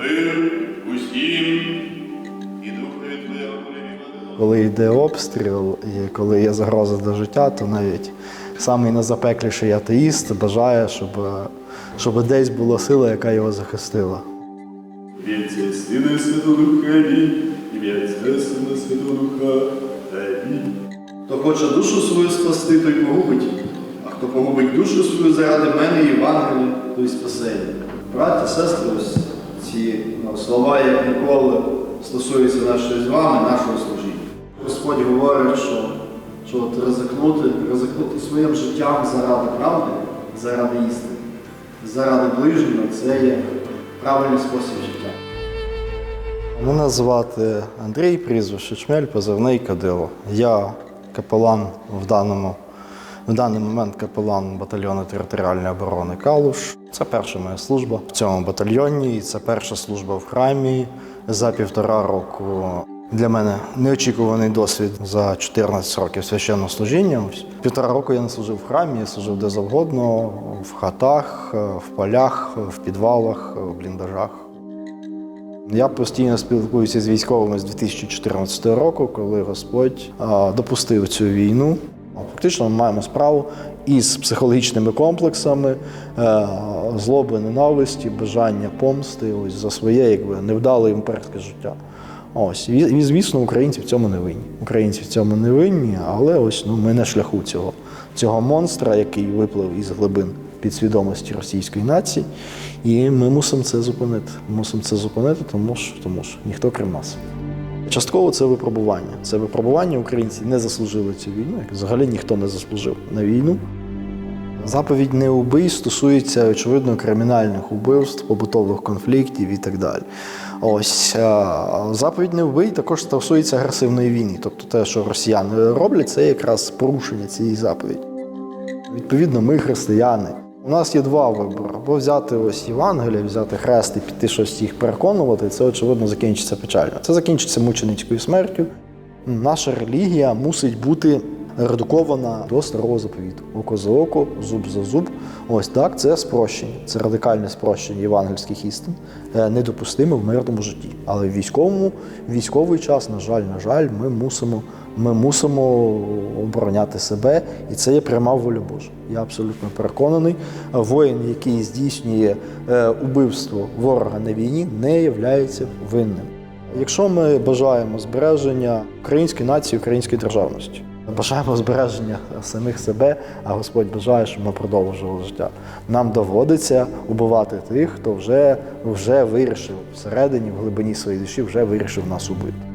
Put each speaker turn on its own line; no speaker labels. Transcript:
Мир усім і духові Твоєго
Коли йде обстріл і коли є загроза до життя, то навіть самий найзапекліший атеїст бажає, щоб, щоб десь була сила, яка його захистила.
Віці Сина Святого Духа. Ім'я Сина Святого Духа. Амінь.
Хто хоче душу свою спасти, той погубить, а хто погубить душу свою заради мене і Євангелія, той спасення. Браття, сестри, ось ці ну, слова, як ніколи, стосуються нашої з вами, нашого служіння. Господь говорить, що, що от ризикнути, ризикнути своїм життям заради правди, заради істини, заради ближнього це є правильний спосіб життя.
Мене звати Андрій, прізвище Чмель, позивний Кадило. Я капелан в даному. В даний момент капелан батальйону територіальної оборони Калуш. Це перша моя служба в цьому батальйоні. І це перша служба в храмі за півтора року. Для мене неочікуваний досвід за 14 років священного служіння. Півтора року я не служив в храмі, я служив де завгодно, в хатах, в полях, в підвалах, в бліндажах. Я постійно спілкуюся з військовими з 2014 року, коли Господь допустив цю війну. Фактично ми маємо справу із психологічними комплексами, е, злоби, ненависті, бажання помсти ось за своє якби невдале імперське життя. Ось і, звісно, українці в цьому не винні. Українці в цьому не винні, але ось ну ми на шляху цього, цього монстра, який виплив із глибин підсвідомості російської нації, і ми мусимо це зупинити. Мусимо це зупинити, тому що тому що ніхто крім нас. Частково це випробування. Це випробування українці не заслужили цю війну. як Взагалі ніхто не заслужив на війну. Заповідь не убий стосується, очевидно, кримінальних убивств, побутових конфліктів і так далі. Ось е, заповідь не вбий також стосується агресивної війни. Тобто те, що росіяни роблять, це якраз порушення цієї заповіді. Відповідно, ми християни. У нас є два вибори: або взяти ось Євангелія, взяти хрест і піти щось їх переконувати. Це очевидно закінчиться печально. Це закінчиться мученицькою смертю. Наша релігія мусить бути редукована до старого заповіту. Око за око, зуб за зуб. Ось так, це спрощення. Це радикальне спрощення євангельських істин, е, недопустиме в мирному житті. Але в військовому військовий час, на жаль, на жаль, ми мусимо, ми мусимо обороняти себе, і це є пряма воля Божа. Я абсолютно переконаний. Воїн, який здійснює е, убивство ворога на війні, не являється винним. Якщо ми бажаємо збереження української нації, української державності, бажаємо збереження самих себе, а Господь бажає, щоб ми продовжували життя. Нам доводиться убивати тих, хто вже, вже вирішив всередині, в глибині своєї душі, вже вирішив нас убити.